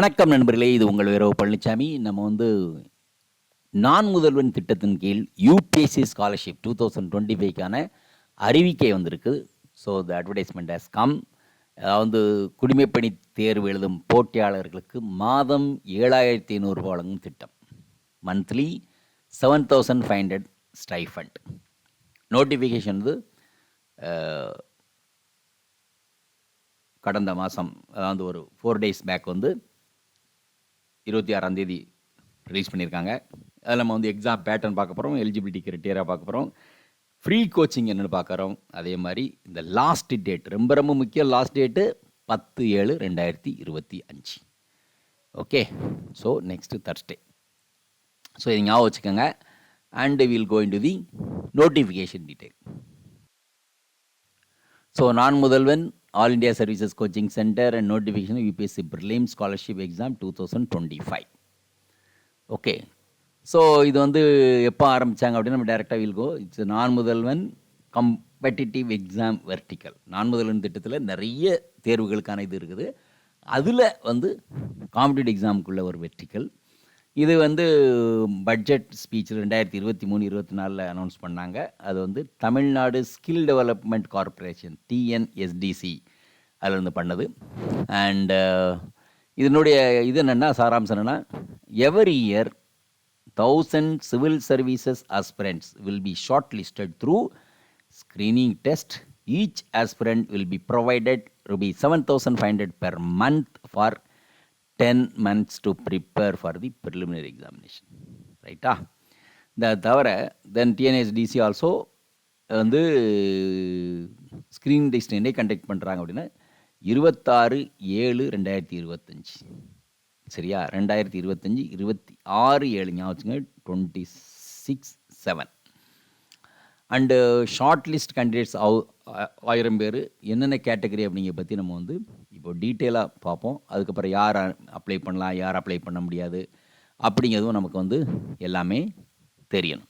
வணக்கம் நண்பர்களே இது உங்கள் வீரவு பழனிசாமி நம்ம வந்து நான் முதல்வன் திட்டத்தின் கீழ் UPSC scholarship two thousand twenty ஃபைவ்க்கான அறிவிக்கை வந்திருக்கு. So the advertisement has come அதாவது குடிமைப்பணி தேர்வு எழுதும் போட்டியாளர்களுக்கு மாதம் ஏழாயிரத்தி ஐநூறு வழங்கும் திட்டம். Monthly seven thousand five hundred stipend notification வந்து கடந்த மாதம் அதாவது ஒரு ஃபோர் டேஸ் பேக் வந்து இருபத்தி ஆறாம் தேதி ரிலீஸ் பண்ணியிருக்காங்க. அதில் நம்ம வந்து எக்ஸாம் பேட்டர்ன் பார்க்க போகிறோம் எலிஜிபிலிட்டி கிரைட்டீரியா பார்க்க போகிறோம் ஃப்ரீ கோச்சிங் என்னென்னு பார்க்குறோம் அதே மாதிரி இந்த லாஸ்ட் டேட் ரொம்ப ரொம்ப முக்கியம் லாஸ்ட் டேட்டு பத்து ஏழு ரெண்டாயிரத்தி இருபத்தி அஞ்சு. Okay so next Thursday so இது ஞாபகம் வச்சுக்கோங்க. And will going to the notification detail so Naan Mudhalvan all India services coaching centre and notification UPSC prelim scholarship exam two thousand twenty five okay so இது வந்து எப்போ ஆரம்பித்தாங்க அப்படின்னா நம்ம டேரெக்டாக வில்கோ இட்ஸ் நான் முதல்வன் கம்பெட்டிட்டிவ் எக்ஸாம் வெர்டிக்கல் நான் முதல்வன் திட்டத்தில் நிறைய தேர்வுகளுக்கான இது இருக்குது. அதில் வந்து காம்படிட்டிவ் எக்ஸாமுக்குள்ள ஒரு வெர்டிக்கல் இது வந்து பட்ஜெட் ஸ்பீச் ரெண்டாயிரத்தி இருபத்தி மூணு இருபத்தி நாலில் அனௌன்ஸ் பண்ணாங்க. அது வந்து Tamil Nadu skill development corporation TNSDC அதில் இருந்து பண்ணது. அண்டு இதனுடைய இது என்னென்னா சாராம்சம் என்னென்னா every year thousand civil services aspirants will be short listed through screening test each aspirant will be provided rupee seven thousand five hundred per month for ten months to prepare for the preliminary examination ரைட்டா இந்த தவிர then TNSDC also வந்து screen test என்ன conduct பண்ணுறாங்க அப்படின்னா இருபத்தாறு ஏழு ரெண்டாயிரத்தி இருபத்தஞ்சி. சரியா? ரெண்டாயிரத்தி இருபத்தஞ்சி இருபத்தி ஆறு ஏழு ஞாபகம் twenty six seven and short list candidates ஆயிரம் பேர் என்னென்ன கேட்டகரி அப்படிங்கிற பற்றி நம்ம வந்து இப்போ டீட்டெயிலாக பார்ப்போம். அதுக்கப்புறம் யார் அப்ளை பண்ணலாம் யார் அப்ளை பண்ண முடியாது அப்படிங்கிறதும் நமக்கு வந்து எல்லாமே தெரியணும்.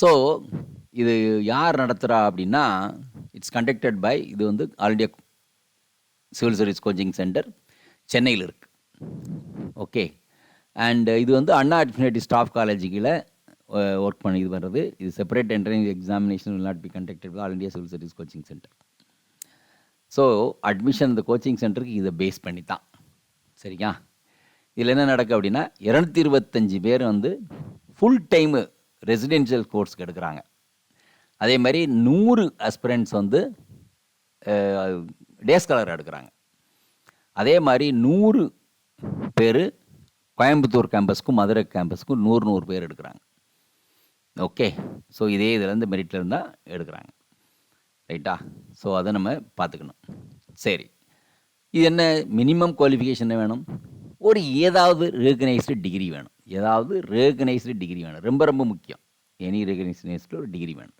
ஸோ இது யார் நடத்துகிறா அப்படின்னா இட்ஸ் கண்டக்டட் பை இது வந்து all India civil service coaching centre சென்னையில் இருக்குது ஓகே அண்ட் இது வந்து அண்ணா அட்மினிட்டி ஸ்டாஃப் காலேஜ் கீழே ஒர்க் பண்ணி இது பண்ணுறது இது separate entrance examination will not be conducted all India civil service coaching centre so admission இந்த கோச்சிங் சென்டருக்கு இதை பேஸ் பண்ணி தான் சரியா? இதில் என்ன நடக்கும் அப்படின்னா இரநூத்தி இருபத்தஞ்சி பேர் வந்து ஃபுல் டைமு ரெசிடென்ஷியல் கோர்ஸ்க்கு எடுக்கிறாங்க அதே மாதிரி நூறு அஸ்பிரண்ட்ஸ் வந்து டேஸ்காலர் எடுக்கிறாங்க. அதே மாதிரி நூறு பேர் கோயம்புத்தூர் கேம்பஸ்க்கும் மதுரை கேம்பஸ்க்கும் நூறு நூறு பேர் எடுக்கிறாங்க. ஓகே ஸோ இதே இதுலேருந்து மெரிட்டில் இருந்தால் எடுக்கிறாங்க. ரைட்டா ஸோ அதை நம்ம பார்த்துக்கணும். சரி. இது என்ன? மினிமம் குவாலிஃபிகேஷன் வேணும்? ஒரு ஏதாவது ரெகனைஸ்டு டிகிரி வேணும். ஏதாவது ரெகனைஸ்டு டிகிரி வேணும். ரொம்ப ரொம்ப முக்கியம். எனி ரெகனைஸ்டு ஒரு டிகிரி வேணும்.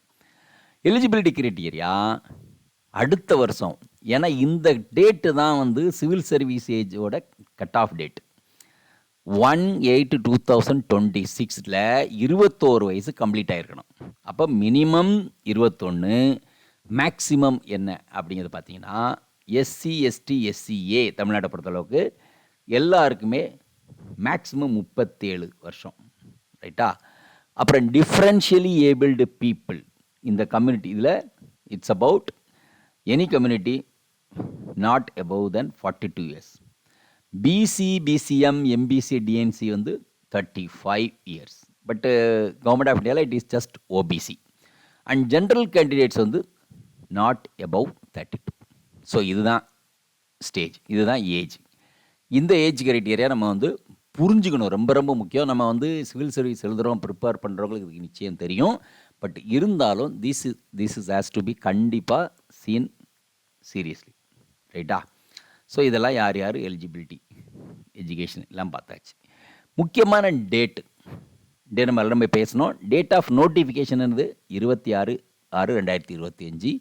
எலிஜிபிலிட்டி கிரைட்டீரியா அடுத்த வருஷம். ஏன்னா இந்த டேட்டு தான் வந்து civil service ஏஜோட cut off date one eight two thousand twenty சிக்ஸில் இருபத்தோரு வயசு கம்ப்ளீட் ஆகிருக்கணும் அப்போ மினிமம் இருபத்தொன்று மேக்ஸிமம் என்ன அப்படிங்கிறது பார்த்தீங்கன்னா எஸ்சி எஸ்டி எஸ்சிஏ தமிழ்நாட்டை பொறுத்தளவுக்கு எல்லாருக்குமே மேக்ஸிமம் முப்பத்தேழு வருஷம். ரைட்டா அப்புறம் டிஃப்ரென்ஷியலி ஏபிள்டு பீப்புள் இந்த கம்யூனிட்டி இதில் it's about any community not above then forty two years BC BCM MBC DNC வந்து thirty five years but government of இந்தியாவில் it is just OBC and general candidates வந்து not above thirty two so இதுதான் stage இதுதான் age இந்த age criteria நம்ம வந்து புரிஞ்சுக்கணும். ரொம்ப ரொம்ப முக்கியம். நம்ம வந்து சிவில் சர்வீஸ் எழுதுகிறோம் ப்ரிப்பேர் பண்ணுறவங்களுக்கு இதுக்கு நிச்சயம் தெரியும். பட் இருந்தாலும் this is this is has to be கண்டிப்பாக சீன் சீரியஸ்லி ரைட்டா ஸோ இதெல்லாம் யார் யார்? எலிஜிபிலிட்டி எஜுகேஷன் எல்லாம் பார்த்தாச்சு. முக்கியமான டேட்டு டே நம்ம எல்லாமே பேசணும். டேட் ஆஃப் நோட்டிஃபிகேஷன்ன்றது இருபத்தி ஆறு ஆறு ரெண்டாயிரத்தி இருபத்தி அஞ்சு.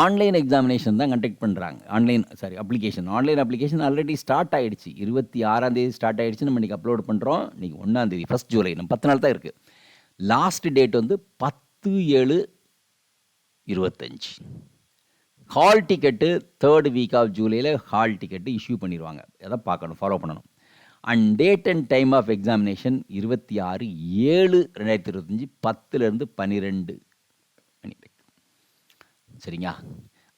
ஆன்லைன் எக்ஸாமினேஷன் தான் கண்டக்ட் பண்ணுறாங்க online sorry application online application already start ஆகிடுச்சு இருபத்தி ஆறாந்தேதி ஸ்டார்ட் ஆகிடுச்சு நம்ம இன்றைக்கி அப்லோட் பண்ணுறோம் இன்றைக்கி ஒன்றாந்தேதி ஃபஸ்ட் ஜூலை நம்ம பத்து நாள் தான் இருக்குது லாஸ்ட் டேட் வந்து பத்து ஏழு இருபத்தஞ்சி. Hall ticket third week of ஜூலையில் ஹால் டிக்கெட்டு இஷ்யூ பண்ணிடுவாங்க எதை பார்க்கணும்? ஃபாலோ பண்ணணும். And date and time of examination இருபத்தி ஆறு ஏழு ரெண்டாயிரத்தி இருபத்தஞ்சி பத்துலேருந்து பன்னிரெண்டு மணி சரிங்களா?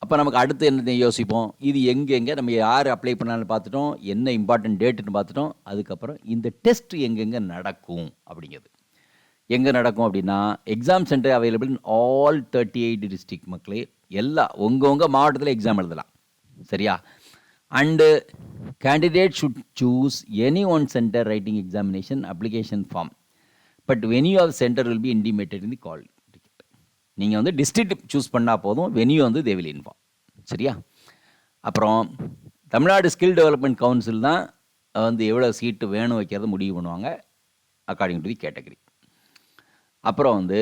அப்போ நமக்கு அடுத்து என்ன யோசிப்போம்? இது எங்கெங்கே நம்ம யார் அப்ளை பண்ணாலும் பார்த்துட்டோம் என்ன இம்பார்ட்டன்ட் டேட்டுன்னு பார்த்துட்டோம் அதுக்கப்புறம் இந்த டெஸ்ட் எங்கெங்கே நடக்கும் அப்படிங்கிறது. எங்கே நடக்கும் அப்படின்னா exam centre available in all thirty eight district மக்களே எல்லா உங்கள் உங்கள் மாவட்டத்தில் எக்ஸாம் எழுதலாம். சரியா? And candidate should choose any one centre writing examination application form but venue of centre will be intimated in the call ticket நீங்கள் வந்து district choose பண்ணால் போதும் வெனியூ வந்து தேவில் இன்ஃபார்ம் சரியா? அப்புறம் தமிழ்நாடு ஸ்கில் டெவலப்மெண்ட் கவுன்சில் தான் வந்து எவ்வளோ சீட்டு வேணும் வைக்கிறத முடிவு பண்ணுவாங்க அக்கார்டிங் டு தி கேட்டகரி அப்புறம் வந்து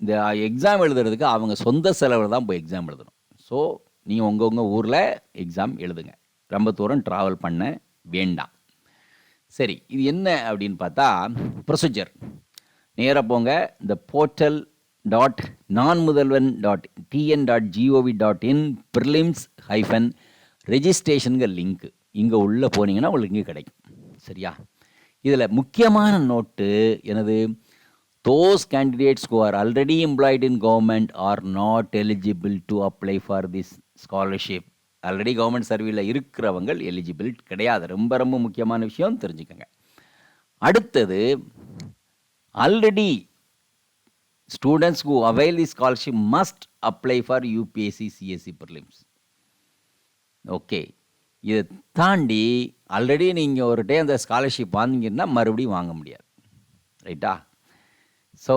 இந்த எக்ஸாம் எழுதுறதுக்கு அவங்க சொந்த செலவில் தான் போய் எக்ஸாம் எழுதணும். ஸோ நீங்கள் உங்கள் உங்கள் ஊரில் எக்ஸாம் எழுதுங்க. ரொம்ப தூரம் ட்ராவல் பண்ண வேண்டாம். சரி இது என்ன அப்படின்னு பார்த்தா ப்ரொசீஜர் நேராக போங்க. இந்த portal dot Naan Mudhalvan dot TN dot GOV dot in prelims hyphen ரெஜிஸ்ட்ரேஷனுங்கிற link இங்கே உள்ளே போனீங்கன்னா உங்களுக்கு இங்கே கிடைக்கும். சரியா? இதில் முக்கியமான நோட்டு எனது those candidates who are already employed in government are not eligible to apply for this scholarship. Already government சர்வீஸில் இருக்கிறவங்க எலிஜிபிள் கிடையாது. ரொம்ப ரொம்ப முக்கியமான விஷயம் தெரிஞ்சுக்கோங்க. அடுத்தது already students who avail the scholarship must apply for UPSC CSC prelims okay இதை தாண்டி ஆல்ரெடி நீங்கள் ஒரு டே அந்த ஸ்காலர்ஷிப் வாங்கிங்கன்னா மறுபடியும் வாங்க முடியாது. ரைட்டா ஸோ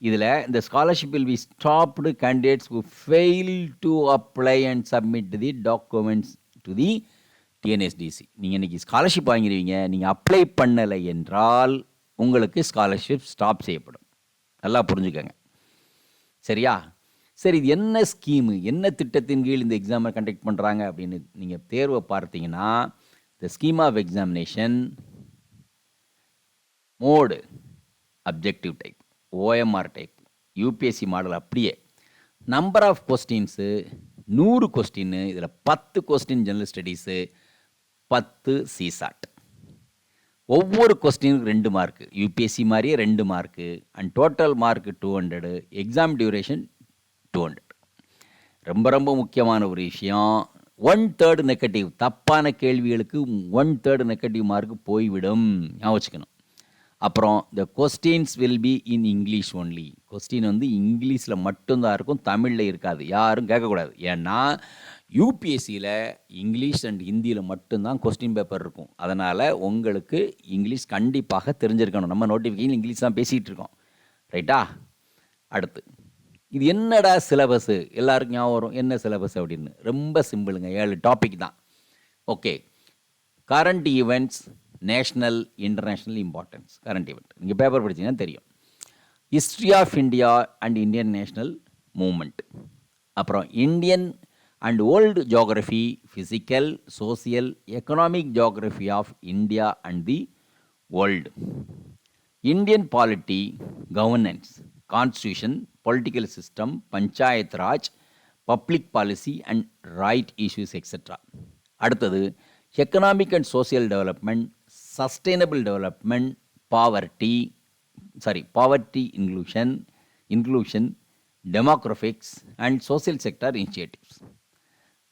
இதில் இந்த scholarship will be stopped candidates who fail to apply and submit the documents to the TNSDC நீங்கள் இன்றைக்கி ஸ்காலர்ஷிப் வாங்கிடுவீங்க நீங்கள் அப்ளை பண்ணலை என்றால் உங்களுக்கு ஸ்காலர்ஷிப் ஸ்டாப் செய்யப்படும். நல்லா புரிஞ்சுக்கோங்க. சரியா? சரி இது என்ன ஸ்கீமு என்ன திட்டத்தின் கீழ் இந்த எக்ஸாமை கண்டக்ட் பண்ணுறாங்க அப்படின்னு நீங்கள் தேர்வை பார்த்தீங்கன்னா the scheme of examination mode objective type OMR type UPSC model அப்படியே. நம்பர் ஆஃப் கொஸ்டின்ஸு நூறு கொஸ்டின்னு இதில் பத்து கொஸ்டின் ஜெனரல் ஸ்டடீஸு பத்து சிசாட் ஒவ்வொரு கொஸ்டினுக்கு ரெண்டு மார்க்கு யூபிஎஸ்சி மாதிரியே ரெண்டு mark and total mark two hundred exam duration two hundred ரொம்ப ரொம்ப முக்கியமான ஒரு விஷயம். ஒன் தேர்டு நெகட்டிவ் தப்பான கேள்விகளுக்கு ஒன் தேர்டு நெகட்டிவ் மார்க் போய்விடும். ஞாபகம் வச்சுக்கணும். அப்புறம் the questions will be in English only question வந்து இங்கிலீஷில் மட்டும்தான் இருக்கும் தமிழில் இருக்காது. யாரும் கேட்கக்கூடாது. ஏன்னா யூபிஎஸ்சியில் இங்கிலீஷ் அண்ட் ஹிந்தியில் மட்டும்தான் கொஸ்டின் பேப்பர் இருக்கும். அதனால் உங்களுக்கு இங்கிலீஷ் கண்டிப்பாக தெரிஞ்சிருக்கணும். நம்ம நோட்டிஃபிகேஷன் இங்கிலீஷ் தான் பேசிகிட்டு இருக்கோம். ரைட்டா அடுத்து. இது என்னடா சிலபஸ்ஸு எல்லாருக்கும் ஞாபகம் வரும். என்ன சிலபஸ் அப்படின்னு? ரொம்ப சிம்பிளுங்க ஏழு டாபிக் தான். Okay current events national international importance current event நீங்கள் பேப்பர் படிச்சீங்கன்னா தெரியும். History of India and Indian national movement அப்புறம் Indian and old geography physical social economic geography of India and the world Indian polity governance constitution political system panchayat raj public policy and right issues etcetera அடுத்தது economic and social development sustainable development poverty sorry poverty inclusion inclusion demographics and social sector initiatives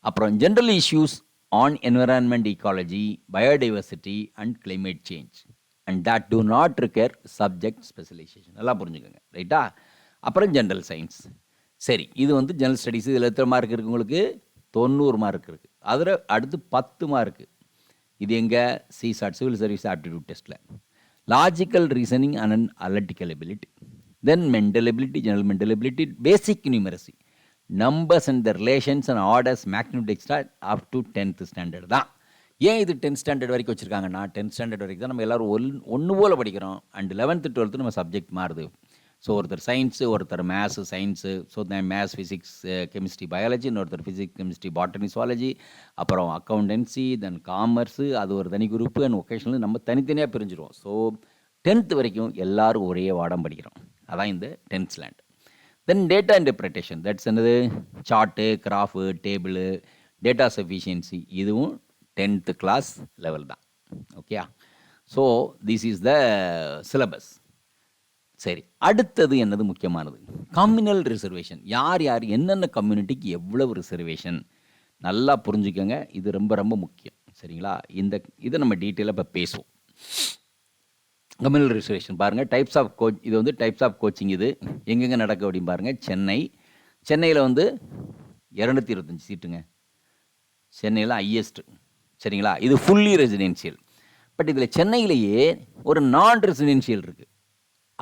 அப்புறம் general issues on environment ecology biodiversity and climate change and that do not require subject specialization நல்லா புரிஞ்சுக்கோங்க. ரைட்டா அப்புறம் general science சரி இது வந்து general studies இதில் எத்தனை மார்க் இருக்குது உங்களுக்கு? தொண்ணூறு மார்க் இருக்குது அதில் அடுத்து பத்து மார்க்கு இது எங்கே சிசாட் சிவில் சர்வீஸ் ஆப்டிடியூட் டெஸ்ட்டில் logical reasoning and analytical ability then mental ability general mental ability basic numeracy numbers and the relations and orders magnific extra up to tenth standard தான். ஏன் இது டென்த் ஸ்டாண்டர்ட் வரைக்கும் வச்சுருக்காங்கன்னா tenth standard வரைக்கும் தான் நம்ம எல்லோரும் one ஒன்று போல் படிக்கிறோம். அண்ட் லெவன்த்து டுவெல்த்து நம்ம சப்ஜெக்ட் மாறுது. ஸோ ஒருத்தர் சயின்ஸு ஒருத்தர் maths science so maths physics chemistry biology இன்னொருத்தர் ஃபிசிக்ஸ் கெமிஸ்ட்ரி பாட்டனி சுவாலஜி அப்புறம் அக்கௌண்டன்சி தென் காமர்ஸு அது ஒரு தனி குரூப்பு அண்ட் ஒகேஷனல் நம்ம தனித்தனியாக பிரிஞ்சிடுவோம் ஸோ டென்த் வரைக்கும் எல்லோரும் ஒரே வாடம் படிக்கிறோம். அதான் இந்த டென்த் ஸ்லாண்ட் தென் டேட்டா இன்டர்பிரிட்டேஷன் தட்ஸ் என்னது? Chart graph table data sufficiency இதுவும் டென்த்து கிளாஸ் லெவல் தான். ஓகேயா so this is the syllabus சரி அடுத்தது என்னது முக்கியமானது? கம்யூனல் ரிசர்வேஷன் யார் யார் என்னென்ன கம்யூனிட்டிக்கு எவ்வளவு ரிசர்வேஷன் நல்லா புரிஞ்சுக்கோங்க. இது ரொம்ப ரொம்ப முக்கியம். சரிங்களா? இந்த இதை நம்ம டீட்டெயிலாக இப்போ பேசுவோம். கம்யூனல் ரிசர்வேஷன் பாருங்கள் டைப்ஸ் ஆஃப் கோச் இது வந்து டைப்ஸ் ஆஃப் கோச்சிங் இது. எங்கெங்கே நடக்கும் அப்படின்னு பாருங்கள் சென்னை. சென்னையில் வந்து இரநூத்தி இருபத்தஞ்சி சீட்டுங்க. சென்னையில் ஹையஸ்ட்டு சரிங்களா? இது ஃபுல்லி ரெசிடென்ஷியல் பட் இதில் சென்னையிலேயே ஒரு நான் ரெசிடென்ஷியல் இருக்குது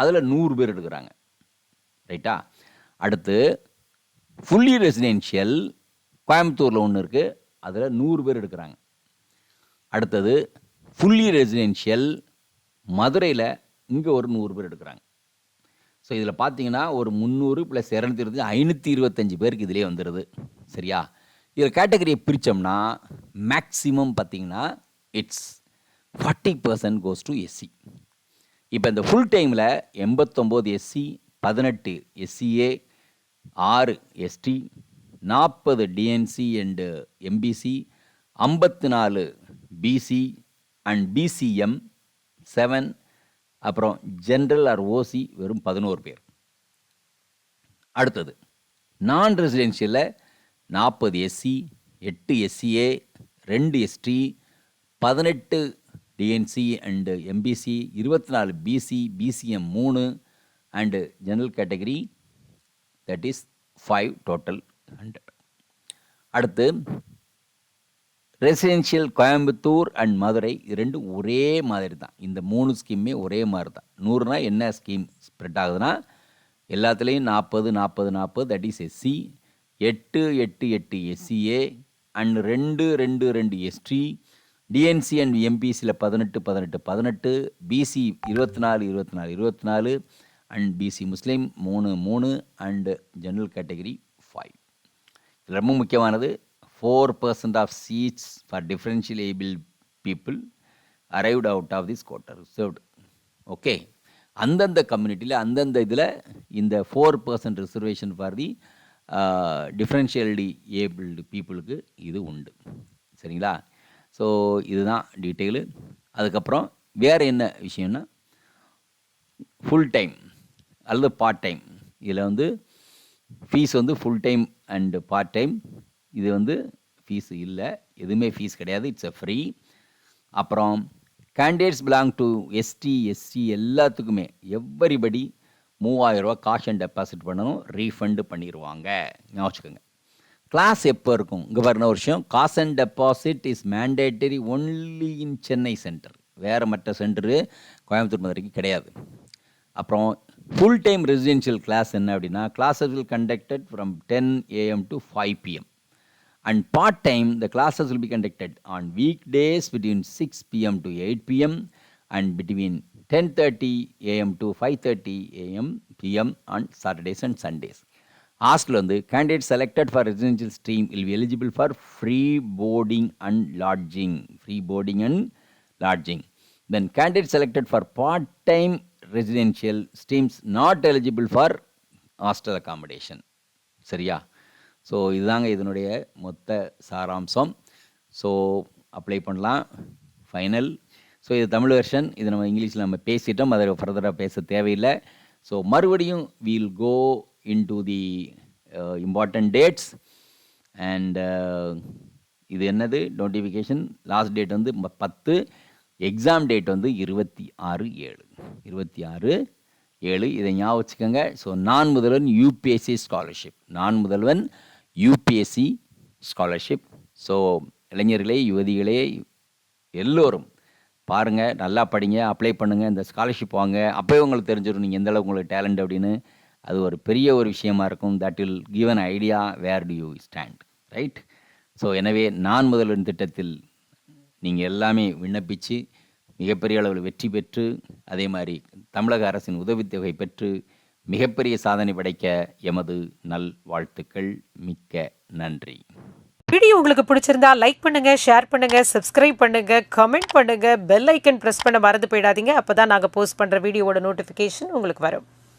அதில் நூறு பேர் எடுக்கிறாங்க. ரைட்டா? அடுத்து ஃபுல்லி ரெசிடென்ஷியல் கோயம்புத்தூரில் ஒன்று இருக்குது அதில் நூறு பேர் எடுக்கிறாங்க. அடுத்தது ஃபுல்லி ரெசிடென்ஷியல் மதுரையில் இங்கே ஒரு நூறு பேர் எடுக்கிறாங்க. ஸோ இதில் பார்த்தீங்கன்னா ஒரு முந்நூறு ப்ளஸ் இரநூத்தி இருபத்தி ஐநூற்றி இருபத்தஞ்சி பேருக்கு இதிலே வந்துடுது சரியா? இதில் கேட்டகரியை பிரித்தோம்னா மேக்ஸிமம் பார்த்தீங்கன்னா it's forty percent goes to SC இப்போ இந்த ஃபுல் டைமில் எண்பத்தொம்போது எஸ்சி பதினெட்டு எஸ்சிஏ ஆறு எஸ்டி நாற்பது டிஎன்சி அண்டு எம்பிசி ஐம்பத்து நாலு பிசி அண்ட் பிசிஎம் செவன் அப்புறம் ஜென்ரல் ஆர் ஓசி வெறும் பதினோரு பேர். அடுத்தது நான் ரெசிடென்ஷியலில் நாற்பது எஸ்சி எட்டு எஸ்சிஏ ரெண்டு எஸ்டி பதினெட்டு டிஎன்சி அண்டு எம்பிசி இருபத்தி நாலு பிசி பிசிஎம் மூணு and general category that is five total hundred அடுத்து ரெசிடென்ஷியல் கோயம்புத்தூர் அண்ட் மதுரை இது ரெண்டும் ஒரே மாதிரி தான். இந்த மூணு ஸ்கீமே ஒரே மாதிரி தான். நூறுனா என்ன ஸ்கீம் ஸ்ப்ரெட் ஆகுதுன்னா எல்லாத்துலேயும் நாற்பது நாற்பது நாற்பது தட் இஸ் எஸ்சி எட்டு எட்டு எட்டு எஸ்சிஏ அண்ட் ரெண்டு ரெண்டு ரெண்டு எஸ்டி டிஎன்சி அண்ட் எம்பிசியில் பதினெட்டு பதினெட்டு பதினெட்டு பிசி இருபத்தி நாலு இருபத்தி நாலு இருபத்தி நாலு அண்ட் பிசி முஸ்லீம் மூணு மூணு அண்டு ஜென்ரல் கேட்டகரி ஃபைவ் இது ரொம்ப முக்கியமானது. Four percent of seats for differential able people arrived out of this quota reserved okay அந்தந்த கம்யூனிட்டியில் அந்தந்த இதில் இந்த four percent reservation for the differentially abled பீப்புளுக்கு இது உண்டு. சரிங்களா? ஸோ இதுதான் டீட்டெயிலு அதுக்கப்புறம் வேறு என்ன விஷயம்னா ஃபுல் டைம் அல்லது பார்ட் டைம் இதில் வந்து ஃபீஸ் வந்து full time and part time இது வந்து ஃபீஸ் இல்லை. எதுவுமே ஃபீஸ் கிடையாது. இட்ஸ் அ ஃப்ரீ அப்புறம் candidates belong to ST SC எல்லாத்துக்குமே எவ்வரிபடி மூவாயிரரூவா காஷ் அண்ட் டெபாசிட் பண்ணணும். ரீஃபண்டு பண்ணிடுவாங்க ஞாபகம் கிளாஸ் எப்போ இருக்கும்? இங்கே பாருங்க வருஷம் cos and deposit is mandatory only in Chennai centre வேறு மற்ற சென்டரு கோயம்புத்தூர் மதுரைக்கு கிடையாது. அப்புறம் ஃபுல் டைம் ரெசிடென்ஷியல் கிளாஸ் என்ன அப்படின்னா classes will conducted from ten AM to five PM and part time the classes will be conducted on week days between six PM to eight PM and between ten thirty AM to five thirty AM PM on Saturdays and Sundays hostel வந்து candidate selected for residential stream will be eligible for free boarding and lodging free boarding and lodging then candidate selected for part time residential streams not eligible for hostel accommodation சரியா? So இதுதாங்க இதனுடைய மொத்த சாராம்சம். So apply பண்ணலாம். Final so இது Tamil version இது நம்ம இங்கிலீஷில் நம்ம பேசிட்டோம். அதை ஃபர்தராக பேச தேவையில்லை. ஸோ மறுபடியும் we'll go into the important dates and இது என்னது? நோட்டிஃபிகேஷன் லாஸ்ட் டேட் வந்து பத்து. எக்ஸாம் டேட் வந்து இருபத்தி ஆறு ஏழு. இருபத்தி ஆறு ஏழு. இதை ஞாபகம் வச்சுக்கோங்க. ஸோ நான் முதல்வன் யூபிஎஸ்சி ஸ்காலர்ஷிப் நான் முதல்வன் யூபிஎஸ்சி ஸ்காலர்ஷிப் ஸோ இளைஞர்களே யுவதிகளே எல்லோரும் பாருங்கள் நல்லா படிங்க. அப்ளை பண்ணுங்கள் இந்த ஸ்காலர்ஷிப் வாங்க. அப்போயே உங்களுக்கு தெரிஞ்சிடும் நீங்கள் எந்தளவு உங்களுக்கு டேலண்ட் அப்படின்னு. அது ஒரு பெரிய ஒரு விஷயமா இருக்கும். That will give idea where to you stand right so எனவே நான் முதல்வன் திட்டத்தில் நீங்கள் எல்லாமே விண்ணப்பித்து மிகப்பெரிய அளவில் வெற்றி பெற்று அதே மாதிரி தமிழக அரசின் உதவித்தொகை பெற்று மிகப்பெரிய சாதனை படைக்க எமது நல் வாழ்த்துக்கள் மிக்க நன்றி. வீடியோ உங்களுக்கு பிடிச்சிருந்தா லைக் பண்ணுங்க ஷேர் பண்ணுங்க சப்ஸ்கிரைப் பண்ணுங்க கமெண்ட் பண்ணுங்க பெல் ஐக்கன் ப்ரெஸ் பண்ண மறந்து போயிடாதீங்க. அப்போதான் நாங்கள் போஸ்ட் பண்ணுற வீடியோவோட நோட்டிஃபிகேஷன் உங்களுக்கு வரும்.